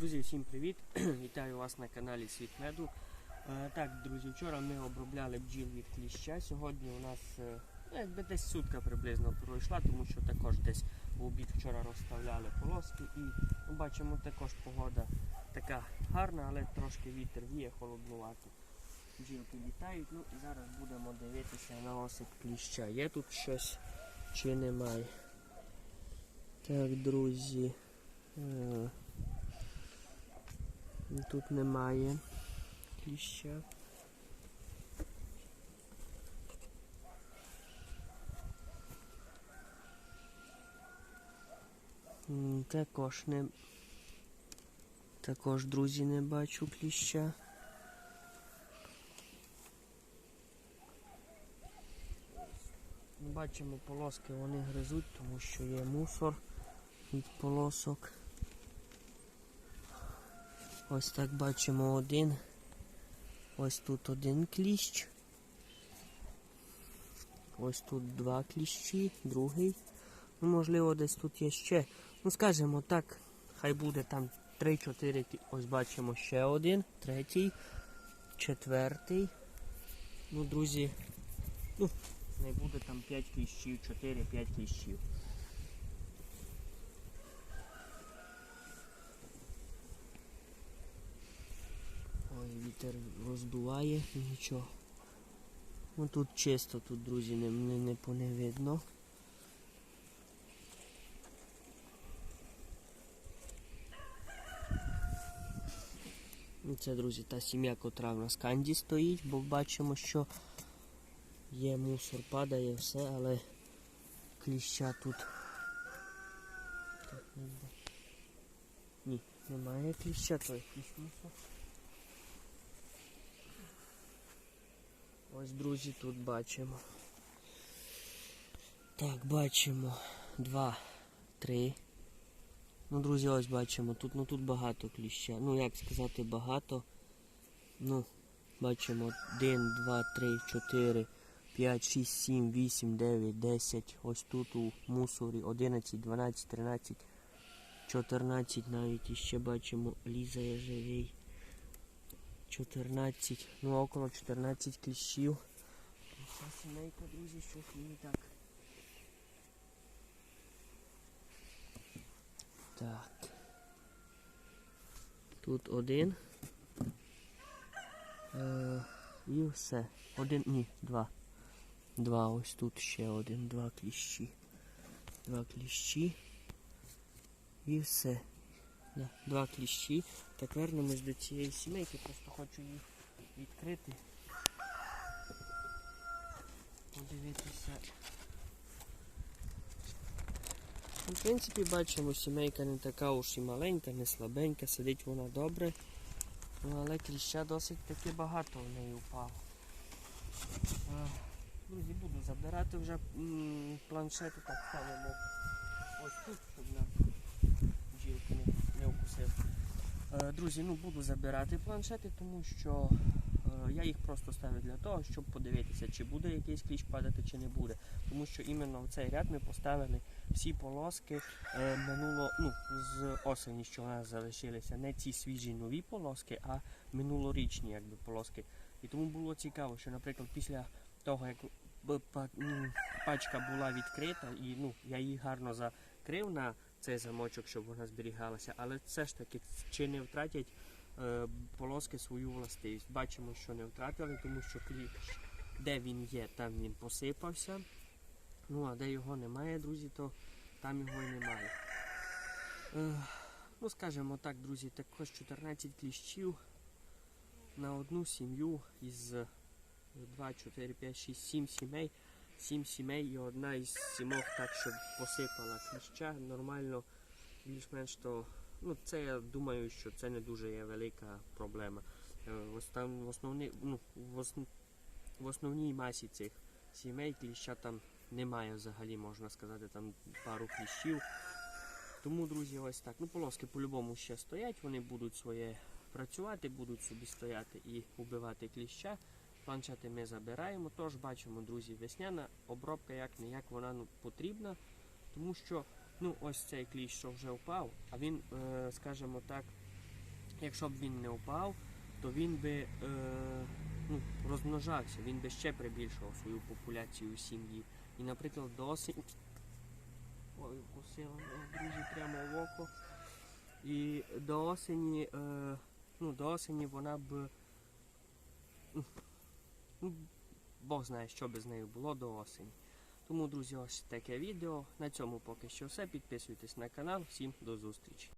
Друзі, всім привіт! Вітаю вас на каналі Світ Меду. Е, так, друзі, вчора ми обробляли бджіл від кліща. Сьогодні у нас е, ну, якби десь сутка приблизно пройшла, тому що також десь в обід вчора розставляли полоски і ну, бачимо також погода така гарна, але трошки вітер віє, холоднувато. Бджілки літають, ну і зараз будемо дивитися на осип кліща. Є тут щось чи немає? Так, друзі. Тут немає кліща. Також не також, друзі, не бачу кліща. Бачимо полоски, вони гризуть, тому що є мусор від полосок. Ось так бачимо один. Ось тут один кліщ. Ось тут два кліщі, другий. Ну, можливо, десь тут є ще. Ну, скажімо так, хай буде там 3-4. Ось бачимо ще один, третій, четвертий. Ну, друзі, ну, не буде там 5 кліщів, 4-5 кліщів. Ой, вітер роздуває, нічого. Ну тут чисто, тут, друзі, не, не, не, не видно. Ну, Це, друзі, та сім'я, котра в нас канді стоїть, бо бачимо, що є мусор, падає все, але кліща тут. Ні, немає кліща, то якийсь мусор. Ось, друзі, тут бачимо. Так, бачимо. Два, три. Ну, друзі, ось бачимо. Тут, ну, тут багато кліща. Ну, як сказати, багато. Ну, бачимо. Один, два, три, чотири, п'ять, шість, сім, вісім, дев'ять, десять. Ось тут у мусорі. Одинадцять, дванадцять, тринадцять, чотирнадцять навіть іще бачимо. Лізає живий. 14, ну около 14 кліщів. Ця сімейка, друзі, щось не так. Так. Тут один. Е, і все. Один, ні, два. Два, ось тут ще один, два кліщі. Два кліщі. І все. Два кліщі. Так вернемось до цієї сімейки, просто хочу їх відкрити. Подивитися. Ну, В принципі, бачимо, сімейка не така уж і маленька, не слабенька, сидить вона добре. Ну, але кліща досить таки багато в неї впало. Е, Друзі, буду забирати вже м, планшети, так ставимо ось тут, щоб на не. Е, Друзі, ну буду забирати планшети, тому що е, я їх просто ставлю для того, щоб подивитися, чи буде якийсь кліщ падати, чи не буде. Тому що іменно в цей ряд ми поставили всі полоски е, минуло, ну, з осені, що у нас залишилися. Не ці свіжі нові полоски, а минулорічні якби, полоски. І тому було цікаво, що, наприклад, після того, як пачка була відкрита, і ну, я її гарно закрив на цей замочок, щоб вона зберігалася, але все ж таки, чи не втратять е, полоски свою властивість. Бачимо, що не втратили, тому що кліч, де він є, там він посипався. Ну, а де його немає, друзі, то там його і немає. Е, ну, скажімо так, друзі, також 14 кліщів на одну сім'ю із 2, 4, 5, 6, 7 сімей. 7 сімей і одна із сімох так, щоб посипала кліща нормально, більш-менш то. Ну, це я думаю, що це не дуже є велика проблема. Е, В, основні, ну, в, основ, в основній масі цих сімей кліща там немає взагалі, можна сказати, там пару кліщів. Тому, друзі, ось так. Ну, полоски по-любому ще стоять, вони будуть своє працювати, будуть собі стояти і убивати кліща. Планшети ми забираємо, тож бачимо, друзі, весняна обробка як не як вона ну, потрібна, тому що ну, ось цей кліщ, що вже впав, а він, е, скажімо так, якщо б він не упав, то він би е, ну, розмножався, він би ще прибільшував свою популяцію сім'ї. І, наприклад, до осені. Ой, вкусила друзі, прямо в око. І до осені, е, ну, до осені вона б. Ну, Бог знає, що би з нею було до осені. Тому, друзі, ось таке відео. На цьому поки що все. Підписуйтесь на канал. Всім до зустрічі.